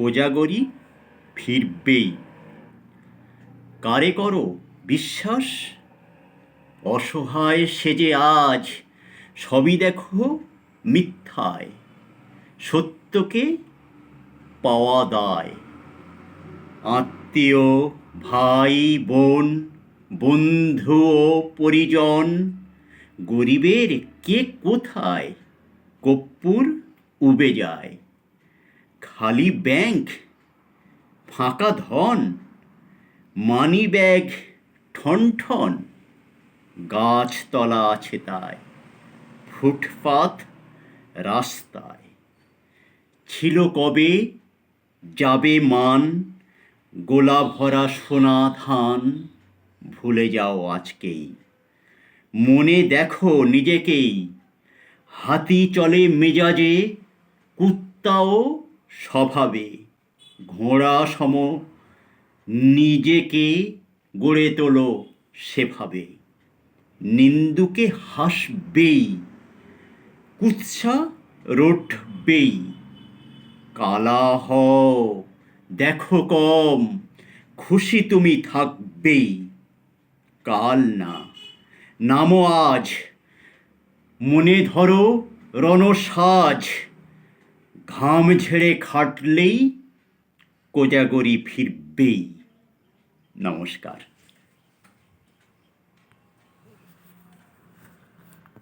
কোজাগরি ফিরবেই। কারে করো বিশ্বাস? অসহায় সেজে আজ সবই দেখো মিথ্যায়, সত্যকে পাওয়া দায়। আত্মীয়, ভাই, বোন, বন্ধু ও পরিজন, গরিবের কে কোথায় কপ্পুর উবে যায়? খালি ব্যাংক, ফাঁকা ধন, মানি ব্যাগ ঠন, গাছতলা আছে তাই, ফুটপাত রাস্তায়। ছিল কবে? যাবে মান, গোলা ভরা সোনা ধান, ভুলে যাও আজকেই। মনে দেখো নিজেকেই, হাতি চলে মেজাজে, কুত্তাও স্বভাবে ঘোড়া সম নিজেকে গড়ে তোলো সেভাবে। নিন্দুকে হাসবেই, কুৎসা রটবেই কালা হও, দেখো কম, খুশি তুমি থাকবেই। কাল না, নামো আজ, মনে ধরো রণসাজ ঘাম ছেড়ে খাটলেই কোজাগরি ফিরবেই। নমস্কার।